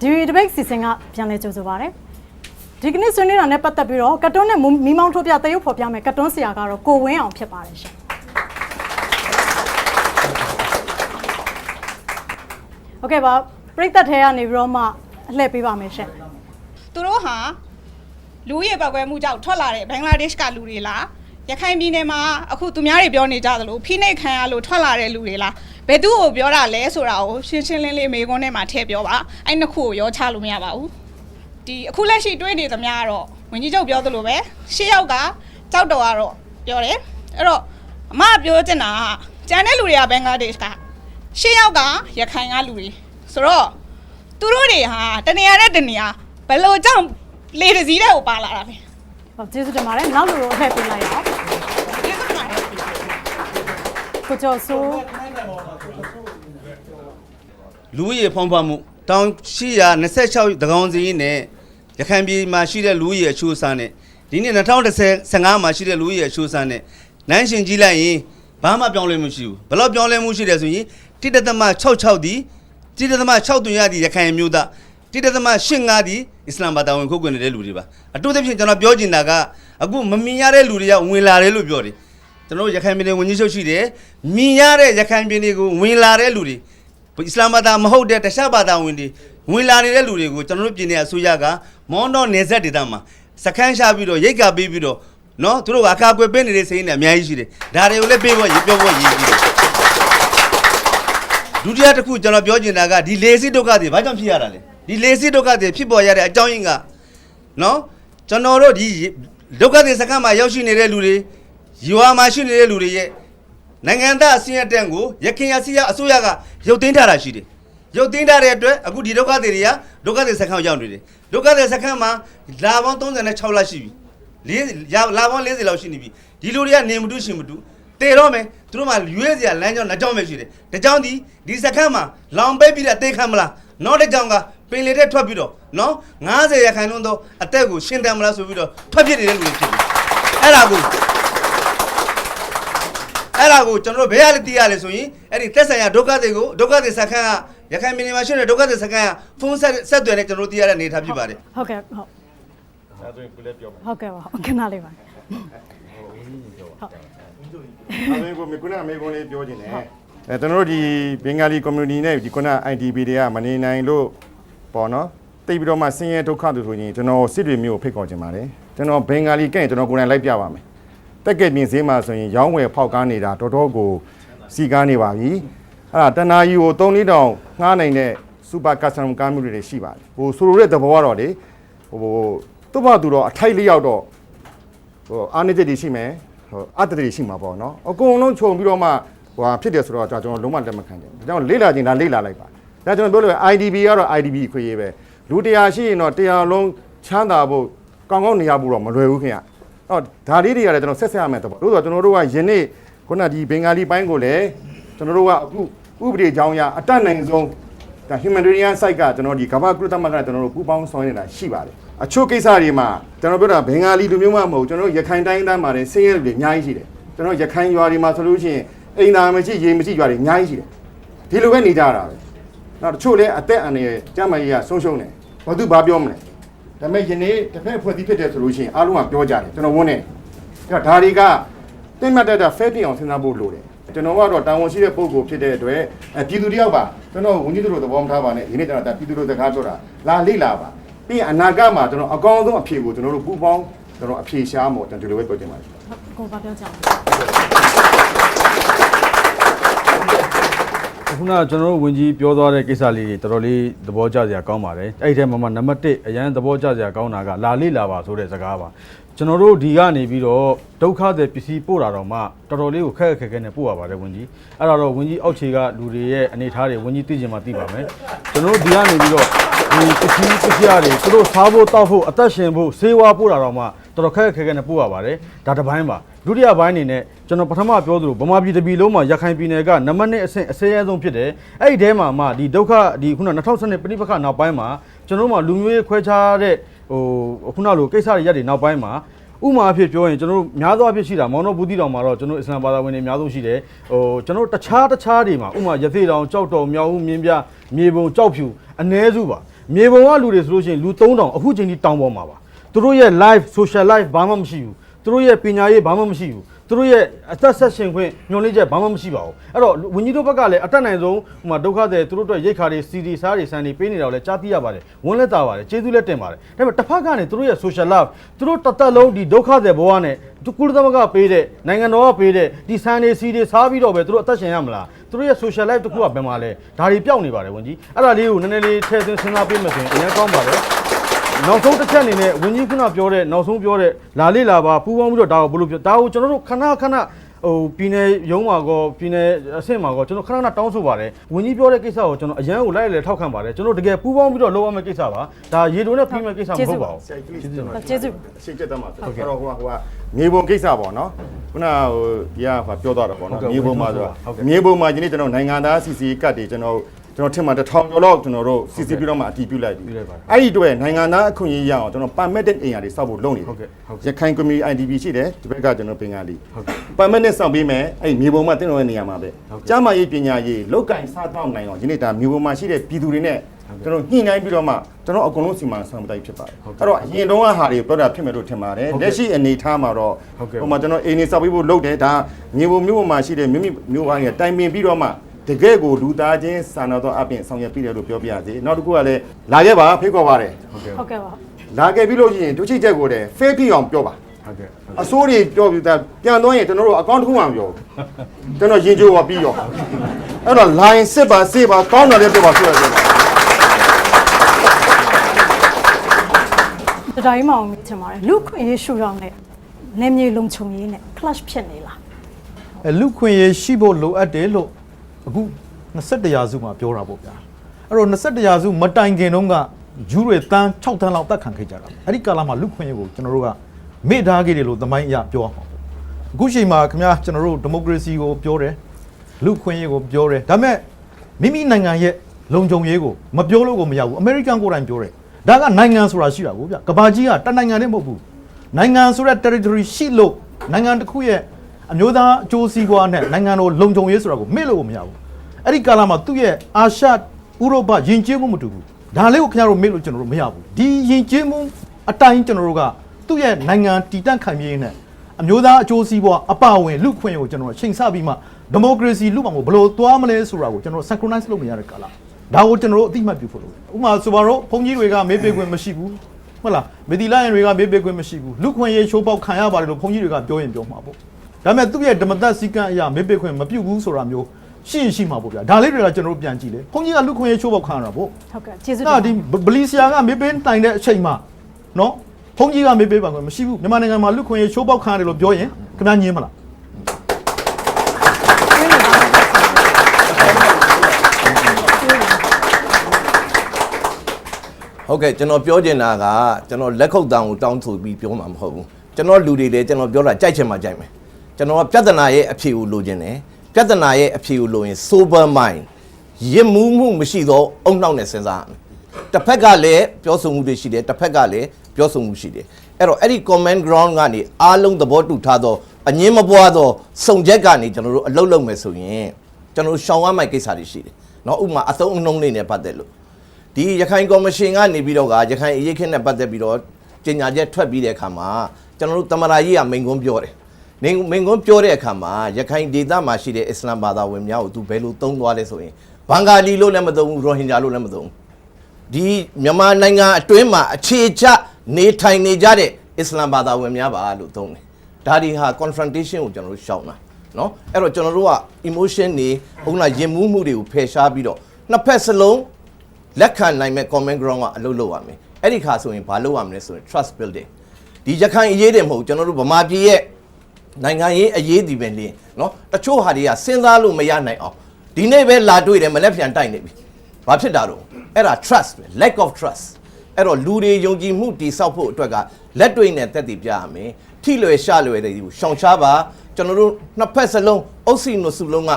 ဒီဒီဘိတ်စီစဉ်ကပြန်လဲကြိုဆိုပါရစေဒီကနေ့ဆွေးနွေးတာနဲ့ပတ်သက်ပြီးတော့ကတ်တွန်းနဲ့မီးမောင်းထိုးပြတရုပ်ဖော်ပြမယ်ကတ်တွန်းဆရာကတော့ကိုဝင်းအောင်ဖြစ်ပါတယ်ရှင်โอเคပါပြိသက်ထဲကနေပြီးတော့မှအလှည့်ပေးပါမယ်ရှင် သူတို့ဟာလူရဲပောက်ကွဲမှုကြောင့်ထွက်လာတဲ့ဘင်္ဂလားဒေ့ရှ်ကလူတွေလား ရခိုင်ပြည်နယ်မှာအခုသူများတွေပြောနေကြသလိုဖိနှိပ်ခံရလို့ထွက်လာတဲ့လူတွေလားဘယ်သူ့ကိုပြောတာလဲဆိုတာကိုရှင်းရှင်းလင်းလင်းမေခွန်းထဲမှာထည့်ပြောပါအဲ့နှစ်ခုကိုရောချလို့မရပါဘူးဒီအခုလက်ရှိတွေးနေသမျှကတော့ဝင်ကြီးချုပ်ပြောသလိုပဲရှစ်ယောက်ကကြောက်တော်ကတော့ပြောတယ်အဲ့တော့အမကပြောချင်တာကကျန်တဲ့လူတွေကဘင်္ဂလားဒေ့ရှ်ကရှစ်ယောက်ကရခိုင်ကလူတွေဆိုတော့သူတို့တွေဟာတနေရာနဲ့တနေရာဘယ်လိုကြောင့်လေတစ်စီးတဲ့ကိုပါလာတာလဲ ဟုတ်ကျေးဇူးတင်ပါတယ်နောက်လူကိုအလှည့်ပေးလိုက်အောင်ဒီကမှာကိုကျော်စိုးလူဦးရေဖောင်းဖွမှုတောင်826တကောင်စီနဲ့ရခိုင်ပြည်မှာရှိတဲ့လူဦးရေအချိုးအစားနဲ့ဒီနေ့2015မှာရှိတဲ့လူဦးရေအချိုးအစားနဲ့နန်းရှင်ကြီးလိုက်ရင်ဘာမှပြောင်းလဲမှုရှိဘူးဘယ်တော့ပြောင်းလဲမှုရှိတယ်ဆိုရင်တိတသမ66ဒီတိတသမ6တွင်ရဒီရခိုင်မျိုးသား တိတသမ85ဒီအစ္စလာမ်ဘာသာဝင်ခုတ်ကွင်နေတဲ့လူတွေပါအတူတဖြင့်ကျွန်တော်ပြောချင်တာကအခုမမြင်ရတဲ့လူတွေကဝင်လာတယ်လို့ပြောတယ်ကျွန်တော်တို့ရခိုင်ပြည်နယ်ဝင်ကြီးချုပ်ရှိတယ်မြင်ရတဲ့ရခိုင်ပြည်နယ်ကိုဝင်လာတဲ့လူတွေအစ္စလာမ်ဘာသာမဟုတ်တဲ့တခြားဘာသာဝင်တွေဝင်လာနေတဲ့လူတွေကိုကျွန်တော်တို့ပြည်နယ်အစိုးရကမောင်းတော့နေဆက်ဒေသမှာစခန်းရှာပြီးတော့ရိတ်ကပေးပြီးတော့နော်သူတို့ကအကာအကွယ်ပေးနေတဲ့စိတ်နဲ့အများကြီးရှိတယ်ဒါတွေကိုလည်းပေးဖို့ရပြောဖို့ရည်ကြီးတယ်ဒုတိယတစ်ခုကျွန်တော်ပြောချင်တာကဒီလေစစ်ဒုက္ခတွေဘာကြောင့်ဖြစ်ရတာလဲ ဒီလေစစ်ဒုက္ခတွေဖြစ်ပေါ်ရတဲ့အကြောင်းရင်းကနော်ကျွန်တော်တို့ဒီဒုက္ခတွေစခန်းမှာရောက်ရှိနေတဲ့လူတွေရွာမှာရှိနေတဲ့လူတွေရဲ့နိုင်ငံသားအစည်းအတန်းကိုရခင်ရစီရအစိုးရကရုပ်သိမ်းထားတာရှိတယ်။ရုပ်သိမ်းထားတဲ့အတွက်အခုဒီဒုက္ခတွေတွေကဒုက္ခတွေစခန်းကိုရောက်နေတယ်။ဒုက္ခတွေစခန်းမှာလာပေါင်း36လရှိပြီ။လေးရလာပေါင်း40လောက်ရှိနေပြီ။ဒီလူတွေကနေမတူရှင်မတူတေတော့မယ်သူတို့မှရွေးစရာလမ်းကြောင်းနှစ်ကြောင်းပဲရှိတယ်။တစ်ကြောင်းဒီဒီစခန်းမှာလောင်ပိတ်ပြီးတဲ့အသေးခံမလား။နောက်တစ်ကြောင်းက ပင်လေတဲ့ထွက်ပြီးတော့နော်90ရခိုင်လုံးသောအသက်ကိုရှင်းတယ်မလားဆိုပြီးတော့ထွက်ဖြစ်နေတဲ့လူတွေဖြစ်တယ်။အဲ့ဒါကိုအဲ့ဒါကိုကျွန်တော်တို့ဘယ်ရလဲတည်ရလဲဆိုရင်အဲ့ဒီတက်ဆိုင်ရာဒုက္ခတွေကိုဒုက္ခတွေစခန်းကရခိုင်ပြည်နယ်မှာရှိတဲ့ဒုက္ခတွေစခန်းကဖုန်းဆက်ဆက်သွယ်နဲ့ကျွန်တော်တို့တည်ရတဲ့အနေအထားဖြစ်ပါတယ်ဟုတ်ကဲ့ဟုတ်အဲဆိုရင်ကိုလည်းပြောမယ်ဟုတ်ကဲ့ပါဟုတ်ခဏလေးပါဟုတ်အဲဆိုရင်ကိုမေကုနာမေကုန်းလေးပြောခြင်းတယ်အဲကျွန်တော်တို့ဒီဘင်္ဂါလီ community နဲ့ဒီကုနာ IDP တွေကမနေနိုင်လို့ ပေါ့နော်တိတ်ပြီးတော့မှဆင်းရဲဒုက္ခတွေဆိုရင်ကျွန်တော်စစ်တွေမျိုးကိုဖိတ်ခေါ်ခြင်းပါတယ်ကျွန်တော်ဘင်္ဂါလီကဲ့ရင်ကျွန်တော်ကိုယ်တိုင်လိုက်ပြပါမယ်တက်ကက်ပြင်ဈေးမှာဆိုရင်ရောင်းဝယ်ဖောက်ကားနေတာတော်တော်ကိုစီကားနေပါပြီအဲ့ဒါတနာကြီးကို3လေးတောင်ငှားနိုင်တဲ့ super custom ကားမျိုးတွေရှိပါတယ်ဟိုဆိုလိုတဲ့သဘောကတော့လေဟိုသူ့ဘာသူတော့အထိုက်လေးရောက်တော့ဟိုအားနည်းချက်တွေရှိမယ်ဟိုအတ္တတွေရှိမှာပေါ့နော်အကုန်လုံးခြုံပြီးတော့မှဟိုဟာဖြစ်တယ်ဆိုတော့ကျွန်တော်လုံးဝလက်မခံကြဘူးဒါကြောင့်လေ့လာခြင်းဒါလေ့လာလိုက်ပါ ဒါကျွန်တော်ပြောလို့ IDB ကတော့ IDB ခွေရေးပဲလူတရားရှိရင်တော့တရားလုံးချမ်းသာဖို့ကောင်းကောင်းနေရဖို့တော့မလွယ်ဘူးခင်ဗျအော်ဒါလေးတွေကလည်းကျွန်တော်ဆက်ဆက်ရမယ်တော့လို့ဆိုတော့ကျွန်တော်တို့ကယနေ့ခုနဒီဘင်္ဂါလီပိုင်းကိုလည်းကျွန်တော်တို့ကအခုဥပဒေကြောင်းအရအတတ်နိုင်ဆုံးဒါ humanitarian site ကကျွန်တော်ဒီကမ္ဘာကုလသမဂ္ဂကကျွန်တော်တို့ပူးပေါင်းဆောင်ရွက်နေတာရှိပါတယ်အချို့ကိစ္စတွေမှာကျွန်တော်ပြောတာဘင်္ဂါလီလူမျိုးမှမဟုတ်ကျွန်တော်တို့ရခိုင်တိုင်းသားမှာလည်းဆင်းရဲတွေအများကြီးရှိတယ်ကျွန်တော်ရခိုင်ရွာတွေမှာဆိုလို့ရှိရင်အိမ်သာမရှိရေမရှိရွာတွေအများကြီးရှိတယ်ဒီလိုပဲနေကြတာပဲ နောက်တချို့လည်းအသက်အန္တရာယ်ကြမ်းမာရေးကဆုံးရှုံးတယ်ဘာသူဘာပြောမလဲဒါပေမဲ့ယနေ့တစ်ဖက်ဖွဲ့ပြီးဖြစ်တယ်ဆိုလို့ရှိရင်အားလုံးကပြောကြတယ်ကျွန်တော်ဝန်းနေအဲ့တော့ဒါတွေကတိတ်မှတ်တတ်တာဖဲပြအောင်စဉ်းစားဖို့လိုတယ်ကျွန်တော်ကတော့တာဝန်ရှိတဲ့ပုံကိုဖြစ်တဲ့အတွက်အဲပြည်သူတယောက်ပါကျွန်တော်ဝန်ကြီးတို့သဘောမထားပါနဲ့ဒီနေ့ကျွန်တော်ဒါပြည်သူတို့စကားပြောတာလာလေ့လာပါပြီးရင်အနာဂတ်မှာကျွန်တော်အကောင်းဆုံးအဖြေကိုကျွန်တော်တို့ပူပေါင်းကျွန်တော်အဖြေရှားမို့ကျွန်တော်ဒီလိုပဲပြောချင်ပါတယ်ကိုဘာပြောကြအောင် ခုနကကျွန်တော်တို့ဝင်ကြီးပြောသွားတဲ့ကိစ္စလေးတွေတော်တော်လေးသဘောကျစရာကောင်းပါတယ်အဲ့ဒီထဲမှာမှနံပါတ်1အရန်သဘောကျစရာကောင်းတာကလာလိလာပါဆိုတဲ့စကားပါကျွန်တော်တို့ဒီကနေပြီးတော့ဒုက္ခတွေပစ္စည်းပို့တာတော့မှတော်တော်လေးကိုခက်ခက်ခဲခဲနဲ့ပို့ရပါတယ်ဝင်ကြီးအဲ့ဒါတော့ဝင်ကြီးအောက်ခြေကလူတွေရဲ့အနေထားတွေဝင်ကြီးသိချင်မှသိပါမယ်ကျွန်တော်တို့ဒီကနေပြီးတော့ဒီပစ္စည်းပစ္စည်းတွေသူတို့စားဖို့တောက်ဖို့အသက်ရှင်ဖို့ဆေးဝါးပို့တာတော့မှတော်တော်ခက်ခက်ခဲခဲနဲ့ပို့ရပါတယ်ဒါတစ်ပိုင်းပါ ဒုတိယပိုင်းအနေနဲ့ကျွန်တော်ပထမပြောသလိုဗမာပြည်တစ်ပြည်လုံးမှာရခိုင်ပြည်နယ်ကနံပါတ်1အဆင့်အစဲအဆုံးဖြစ်တယ်အဲ့ဒီထဲမှာမှဒီဒုက္ခဒီခုန2012ပြိပခနောက်ပိုင်းမှာကျွန်တော်တို့မှာလူမျိုးရေးခွဲခြားတဲ့ဟိုခုနလိုကိစ္စတွေရက်တွေနောက်ပိုင်းမှာဥမာအဖြစ်ပြောရင်ကျွန်တော်တို့များသောအားဖြင့်ရှိတာမောင်တော်ဘူးတီတောင်မှာတော့ကျွန်တော်အစ္စလာမ်ဘာသာဝင်တွေအများဆုံးရှိတယ်ဟိုကျွန်တော်တို့တခြားတခြားတွေမှာဥမာရသေးတောင်ကြောက်တော်မြောက်ဦးမြင်းပြမြေပုံကြောက်ဖြူအ ਨੇ စုပါမြေပုံကလူတွေဆိုလို့ရှိရင်လူ3000အခုချိန်ထိတောင်းပေါ်မှာပါသူတို့ရဲ့ live social life ဘာမှမရှိဘူး သူတို့ရဲ့ပညာရေးဘာမှမရှိဘူးသူတို့ရဲ့အသက်ဆက်ရှင်ခွင့်ညှို့နှိမ့်ချက်ဘာမှမရှိပါဘူးအဲ့တော့ဝင်းကြီးတို့ဘက်ကလည်းအတက်နိုင်ဆုံးဟိုမှာဒုက္ခတွေသူတို့အတွက်ရိတ်ခါတွေစီဒီစားတွေစံတွေပေးနေတာကိုလည်းကြားသိရပါတယ်ဝန်းလက်တာပါတယ်ကျေးဇူးလက်တင်ပါတယ်ဒါပေမဲ့တစ်ဖက်ကနေသူတို့ရဲ့ social life သူတို့တသက်လုံးဒီဒုက္ခတွေဘဝနဲ့သူကုလသမဂ္ဂပေးတဲ့နိုင်ငံတော်ကပေးတဲ့ဒီစံတွေစီတွေစားပြီးတော့ပဲသူတို့အသက်ရှင်ရမလားသူတို့ရဲ့ social life တစ်ခုကဘယ်မှာလဲဒါတွေပျောက်နေပါတယ်ဝန်ကြီးအဲ့ဒါလေးကိုနည်းနည်းလေးထည့်သွင်းစဉ်းစားပေးမှဆိုရင်အရင်ကောင်းပါတယ် နောက်ဆုံးတစ်ချက်အနေနဲ့ဝန်ကြီးခုနပြောတဲ့နောက်ဆုံးပြောတဲ့လာလေးလာပါပူပေါင်းပြီးတော့ဒါကိုဘယ်လိုပြောဒါကိုကျွန်တော်တို့ခဏခဏဟိုပြည်နယ်ရုံးမှာကောပြည်နယ်အဆင့်မှာကောကျွန်တော်ခဏခဏတောင်းဆိုပါတယ်ဝန်ကြီးပြောတဲ့ကိစ္စကိုကျွန်တော်အရန်ကိုလိုက်လေထောက်ခံပါတယ်ကျွန်တော်တကယ်ပူပေါင်းပြီးတော့လုပ်ရမယ့်ကိစ္စပါဒါရေတိုနဲ့ပြီးမယ့်ကိစ္စမဟုတ်ပါဘူးဆရာကြီးကျေးဇူးတင်ပါတယ်ကျေးဇူးအရှိတ်ချက်တတ်မှာဆိုတော့ဟိုကဟိုကမြေပုံကိစ္စပေါ့နော်ခုနဟိုဒီကဟိုပြောသွားတာပေါ့နော်မြေပုံမှာဆိုတော့မြေပုံမှာဒီနေ့ကျွန်တော်နိုင်ငံသားစီစီကတ်တွေကျွန်တော် ကျွန်တော်ထင်မှာတစ်ထောင်ကျော်လောက်ကျွန်တော်တို့စီစီပြီးတော့မှအတီးပြုတ်လိုက်ပြီအဲ့ဒီအတွက်နိုင်ငံသားအခွင့်အရေးရအောင်ကျွန်တော် permitted အိမ်ယာတွေစောက်ဖို့လုပ်နေတယ်ဟုတ်ကဲ့ဟုတ်ကဲ့ရခိုင် community IDP ရှိတယ်ဒီဘက်ကကျွန်တော်ပင်ကလီ permanent စောင့်ပေးမယ်အဲ့ဒီမြေပုံမှာတင်းတော်ရဲ့နေရာမှာပဲကျမ်းမာရေးပညာရေးလောက်ကင်စားတော့နိုင်အောင်ဒီနေ့ဒါမြေပုံမှာရှိတဲ့ပြည်သူတွေနဲ့ကျွန်တော်ညှိနှိုင်းပြီးတော့မှကျွန်တော်အကုန်လုံးစီမံဆောင်တိုက်ဖြစ်ပါတယ်အဲ့တော့အရင်တုန်းကဟာတွေပြောတာဖြစ်မယ်လို့ထင်ပါတယ်လက်ရှိအနေထားမှာတော့ဟိုမှာကျွန်တော်အိမ်နေစောက်ပေးဖို့လုပ်တယ်ဒါမြေပုံမြို့ပေါ်မှာရှိတဲ့မြို့မြို့ပိုင်းကတိုင်ပင်ပြီးတော့မှ တကယ်ကိုလူသားချင်းစာနာတော့အပြင်ဆောင်ရွက်ပြီးတယ်လို့ပြောပြရစီနောက်တစ်ခုကလည်းလာခဲ့ပါဖိတ်ခေါ်ပါတယ်ဟုတ်ကဲ့ဟုတ်ကဲ့ပါလာခဲ့ပြီးလို့ရှိရင်ဒုချိချက်ကိုလည်း fake ဖြစ်အောင်ပြောပါဟုတ်ကဲ့အစိုးတွေပြောပြီးသားပြန်သွားရင်ကျွန်တော်တို့အကောင့်တစ်ခုမှမပြောဘူးကျွန်တော်ရင်ကြိုးပါပြီးတော့အဲ့တော့ line စစ်ပါစေးပါကောင်းတယ်လည်းပြောပါဆိုရတယ်တတိုင်းမအောင်မြင်ချင်ပါတယ်လူခွင့်ရေးရှုထောင့်နဲ့နေမြေလုံခြုံရေးနဲ့ clash ဖြစ်နေလားအဲလူခွင့်ရေးရှိဖို့လိုအပ်တယ်လို့ အခု21ရာစုမှာပြောတာပေါ့ဗျာအဲ့တော့21ရာစုမတိုင်ခင်တုန်းကဂျူးတွေတန်း6တန်းလောက်တက်ခံခဲ့ကြတာအဲ့ဒီကာလမှာလူခွင့်ရေးကိုကျွန်တော်တို့ကမေ့ထားခဲ့တယ်လို့သမိုင်းအရပြောအောင်ပေါ့အခုချိန်မှာခင်ဗျာကျွန်တော်တို့ဒီမိုကရေစီကိုပြောတယ်လူခွင့်ရေးကိုပြောတယ်ဒါပေမဲ့မိမိနိုင်ငံရဲ့လုံခြုံရေးကိုမပြောလို့ကိုမရဘူးအမေရိကန်ကိုယ်တိုင်ပြောတယ်ဒါကနိုင်ငံဆိုတာရှိတာကိုဗျကဘာကြီးကတနိုင်ငံတည်းမဟုတ်ဘူးနိုင်ငံဆိုတဲ့ territory ရှိလို့နိုင်ငံတစ်ခုရဲ့ အမျိုးသားအကျိုးစီးပွားနဲ့နိုင်ငံတော်လုံခြုံရေးဆိုတာကိုမေ့လို့မရဘူးအဲ့ဒီကာလမှာသူ့ရဲ့အာရှဥရောပယဉ်ကျေးမှုမတူဘူးဒါလေးကိုခင်ဗျားတို့မေ့လို့ကျွန်တော်တို့မရဘူးဒီယဉ်ကျေးမှုအတိုင်းကျွန်တော်တို့ကသူ့ရဲ့နိုင်ငံတည်တံ့ခိုင်မြဲရေးနဲ့အမျိုးသားအကျိုးစီးပွားအပါအဝင်လူခွင့်ကိုကျွန်တော်တို့ချိန်ဆပြီးမှဒီမိုကရေစီလူ့ဘောင်ကိုဘယ်လိုသွားမလဲဆိုတာကိုကျွန်တော်တို့ synchronize လုပ်နေရတဲ့ကာလဒါကိုကျွန်တော်တို့အတိအမှတ်ပြုဖို့လိုတယ်ဥပမာဆိုပါတော့ဘုန်းကြီးတွေကမေးပေးခွင့်မရှိဘူးဟုတ်လားမေဒီလာရင်တွေကမေးပေးခွင့်မရှိဘူးလူခွင့်ရေးချိုးပေါက်ခံရပါတယ်လို့ဘုန်းကြီးတွေကပြောရင်ပြောမှာပေါ့ ဒါပေမဲ့သူ့ရဲ့ဓမ္မသက်စည်းကမ်းအရာမေးပေးခွင့်မပြုတ်ဘူးဆိုတာမျိုးရှိရင်ရှိမှာပေါ့ဗျာဒါလေးတွေကကျွန်တော်တို့ပြန်ကြည့်လေဘုန်းကြီးကလူခွင့်ရေးချိုးပေါက်ခံရတာပေါ့ဟုတ်ကဲ့ကျေးဇူးတင်ဒါပါဒီဗလီဆရာကမေးပေးတိုင်တဲ့အချိန်မှာနော်ဘုန်းကြီးကမေးပေးပါခွင့်မရှိဘူးမြန်မာနိုင်ငံမှာလူခွင့်ရေးချိုးပေါက်ခံရတယ်လို့ပြောရင်ခင်ဗျားညင်းမလားဟုတ်ကဲ့ကျွန်တော်ပြောချင်တာကကျွန်တော်လက်ခုပ်တန်းကိုတောင်းဆိုပြီးပြောမှာမဟုတ်ဘူးကျွန်တော်လူတွေလည်းကျွန်တော်ပြောတာကြိုက်ချင်မှကြိုက်မယ် ကျွန်တော်ကပြဿနာရဲ့အဖြေကိုလိုချင်တယ်ပြဿနာရဲ့အဖြေကိုလိုရင် sober mind ရစ်မှုမှုမရှိသောအုံနောက်နဲ့စဉ်းစားရမယ်တစ်ဖက်ကလည်းပြောဆိုမှုတွေရှိတယ်တစ်ဖက်ကလည်းပြောဆိုမှုရှိတယ်အဲ့တော့အဲ့ဒီ comment ground ကနေအားလုံးသဘောတူထားသောအငင်းမပွားသောစုံချက်ကနေကျွန်တော်တို့အလုပ်လုပ်မယ်ဆိုရင်ကျွန်တော်တို့ရှောင်ရမယ့်ကိစ္စတွေရှိတယ်เนาะဥပမာအသုံးအနှုန်းလေးနဲ့ပတ်သက်လို့ ဒီရခိုင်ကော်မရှင်ကနေပြီးတော့ကရခိုင်အရေးခင်းနဲ့ပတ်သက်ပြီးတော့ကြေညာချက်ထွက်ပြီးတဲ့အခါမှာကျွန်တော်တို့တမရာကြီးကမိန်ကွန်းပြောတယ်။မိ န်မိန်ကွန်းပြောတဲ့အခါမှာရခိုင်ဒေသမှာရှိတဲ့အစ္စလာမ်ဘာသာဝင်များကိုသူဘယ်လိုသုံးသွားလဲဆိုရင်ဘင်္ဂါလီလို့လည်းမသုံးဘူးရိုဟင်ဂျာလို့လည်းမသုံးဘူး။ဒီမြန်မာနိုင်ငံအတွင်းမှာအခြေချနေထိုင်နေကြတဲ့အစ္စလာမ်ဘာသာဝင်များပါလို့သုံးတယ်။ဒါဒီဟာ confrontation ကိုကျွန်တော်တို့ရှောင်တာနော်။အဲ့တော့ကျွန်တော်တို့က emotion တွေဥက္ကဋရင်မှုမှုတွေကိုဖယ်ရှားပြီးတော့နှစ်ဖက်စလုံးလက်ခံနိုင်မဲ့ comment ground ကအလုပ်လုပ်ရမယ်အဲ့ဒီခါဆိုရင်ဘာလုပ်ရမလဲဆိုရင် trust building ဒီရခိုင်အရေးတွေမဟုတ်ကျွန်တော်တို့ဗမာပြည်ရဲ့ နိုင်ငံရေးအရေးဒီပဲလင်းနော်တချို့ဟာတွေကစဉ်းစားလို့မရနိုင်အောင်ဒီနေ့ပဲလာတွေ့တယ်မလက်ပြန်တိုက်နေပြီဘာဖြစ်တာတော့အဲ့ဒါ trust ပဲ lack of trust အဲ့တော့လူတွေယုံကြည်မှုတည်ဆောက်ဖို့အတွက်ကလက်တွေ့နဲ့တက်တည်ပြရမယ်ထိလွယ်ရှလွယ်တဲ့ဒီကိုရှောင်ရှားပါကျွန်တော်တို့နှစ်ဖက်စလုံးအုပ်စီနုစုလုံးက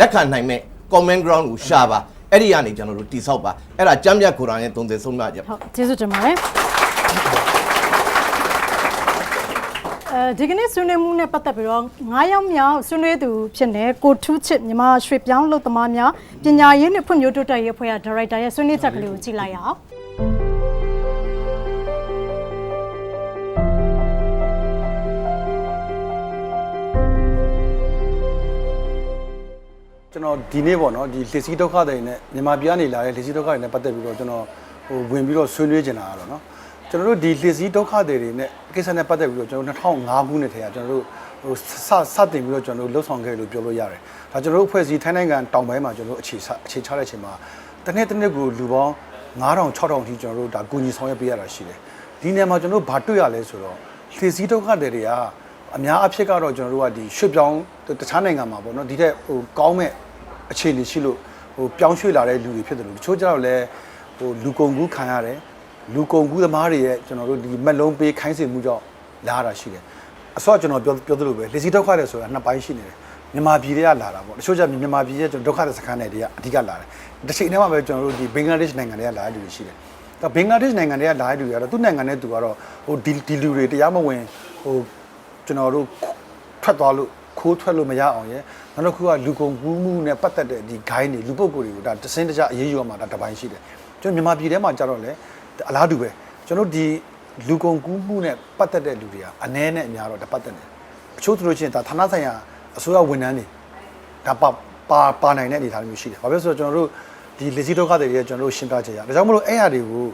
လက်ခံနိုင်မဲ့ common ground ကိုရှာပါအဲ့ဒီကနေကျွန်တော်တို့တည်ဆောက်ပါအဲ့ဒါကြမ်းမြတ်ကိုရံရဲ့သုံးသပ်ဆုံးမြတ်ချက်ဟုတ်ကျေးဇူးတင်ပါတယ် အဲဒီကနေ့ဆွေးနွေးမှုနဲ့ပတ်သက်ပြီးတော့9ရောက်မြောက်ဆွေးနွေးသူဖြစ်တဲ့ကိုထူးချစ်မြန်မာရွှေပြောင်းလုပ်သမားများပညာရေးနဲ့ဖွံ့ဖြိုးတိုးတက်ရေးအဖွဲ့ကဒါရိုက်တာရဲ့ဆွေးနွေးချက်ကလေးကိုကြည့်လိုက်ရအောင်ကျွန်တော်ဒီနေ့ပေါ့နော်ဒီလက်စီဒုက္ခတွေနဲ့မြန်မာပြည်ကနေလာတဲ့လက်စီဒုက္ခတွေနဲ့ပတ်သက်ပြီးတော့ကျွန်တော်ဟိုဝင်ပြီးတော့ဆွေးနွေးကြတာကတော့နော် ကျွန်တော်တို့ဒီလက်စီဒုက္ခတွေနဲ့ကိစ္စနဲ့ပတ်သက်ပြီးတော့ကျွန်တော်2005ခုနှစ်ထဲကကျွန်တော်တို့ဟိုစစတင်ပြီးတော့ကျွန်တော်တို့လှုပ်ဆောင်ခဲ့လို့ပြောလို့ရတယ်ဒါကျွန်တော်တို့အဖွဲ့အစည်းထိုင်းနိုင်ငံတောင်ပိုင်းမှာကျွန်တော်တို့အခြေချအခြေချတဲ့အချိန်မှာတစ်နေ့တစ်နေ့ကိုလူပေါင်း9000 6000အထိကျွန်တော်တို့ဒါကူညီဆောင်ရွက်ပေးရတာရှိတယ်ဒီနေရာမှာကျွန်တော်တို့ဘာတွေ့ရလဲဆိုတော့လက်စီဒုက္ခတွေတွေကအများအဖြစ်ကတော့ကျွန်တော်တို့ကဒီရွှေ့ပြောင်းတခြားနိုင်ငံမှာပေါ့နော်ဒီတဲ့ဟိုကောင်းမဲ့အခြေအနေရှိလို့ဟိုပြောင်းရွှေ့လာတဲ့လူတွေဖြစ်တယ်လို့တချို့ကျတော့လည်းဟိုလူကုန်ကူးခံရတယ် လူကုန်ကူးသမားတွေရဲ့ကျွန်တော်တို့ဒီမက်လုံးပေးခိုင်းစေမှုကြောင့်လာတာရှိတယ်အစောကျွန်တော်ပြောပြောသလိုပဲလက်စီဒုက္ခတွေဆိုတာနှစ်ပိုင်းရှိနေတယ်မြန်မာပြည်တွေကလာတာပေါ့တချို့ကျမြန်မာပြည်ရဲ့ကျွန်တော်ဒုက္ခတဲ့စခန်းတွေကအဓိကလာတယ်တစ်ချိန်တည်းမှာပဲကျွန်တော်တို့ဒီဘင်္ဂလားဒေ့ရှ်နိုင်ငံတွေကလာတဲ့လူတွေရှိတယ်ဒါဘင်္ဂလားဒေ့ရှ်နိုင်ငံတွေကလာတဲ့လူတွေကတော့သူ့နိုင်ငံနဲ့သူကတော့ဟိုဒီဒီလူတွေတရားမဝင်ဟိုကျွန်တော်တို့ထွက်သွားလို့ခိုးထွက်လို့မရအောင်ရယ်နောက်တစ်ခုကလူကုန်ကူးမှုနဲ့ပတ်သက်တဲ့ဒီ gain တွေလူပုဂ္ဂိုလ်တွေကိုဒါတစင်းတကြအရေးယူရမှာဒါတစ်ပိုင်းရှိတယ်ကျွန်တော်မြန်မာပြည်ထဲမှာကြတော့လေ အလားတူပဲကျွန်တော်ဒီလူကုန်ကူးမှုနဲ့ပတ်သက်တဲ့လူတွေကအနည်းနဲ့အများတော့တပတ်သက်တယ်အချို့သူတို့ချင်းဒါဌာနဆိုင်ရာအစိုးရဝန်ထမ်းတွေဒါပါပါပါနိုင်တဲ့အနေအထားမျိုးရှိတယ်ဘာဖြစ်လို့ဆိုတော့ကျွန်တော်တို့ဒီလက်စီဒုက္ခတွေရဲ့ကျွန်တော်တို့ရှင်းပြချက်ရဒါကြောင့်မလို့အဲ့ဟာတွေကို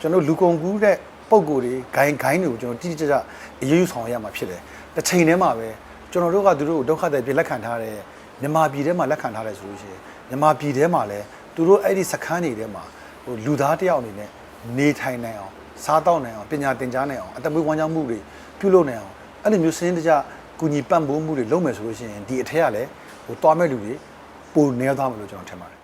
ကျွန်တော်တို့လူကုန်ကူးတဲ့ပုံကိုယ်တွေ gain gain တွေကိုကျွန်တော်တိတိကျကျအရေးယူဆောင်ရမှာဖြစ်တယ်တစ်ချိန်တည်းမှာပဲကျွန်တော်တို့ကသူတို့ကိုဒုက္ခတွေပြလက်ခံထားတဲ့မြန်မာပြည်ထဲမှာလက်ခံထားတယ်ဆိုလို့ရှိရင်မြန်မာပြည်ထဲမှာလည်းသူတို့အဲ့ဒီစခန်းတွေထဲမှာဟိုလူသားတစ်ယောက်အနေနဲ့ နေထိုင်နိုင်အောင်စားတောက်နိုင်အောင်ပညာသင်ကြားနိုင်အောင်အတမွေးဝမ်းကြောင်းမှုတွေပြုလုပ်နိုင်အောင်အဲ့လိုမျိုးစင်းတကျကူညီပံ့ပိုးမှုတွေလုပ်မယ်ဆိုလို့ရှိရင်ဒီအထက်ကလည်းဟိုတွားမဲ့လူတွေပိုနေသွားမယ်လို့ကျွန်တော်ထင်ပါတယ်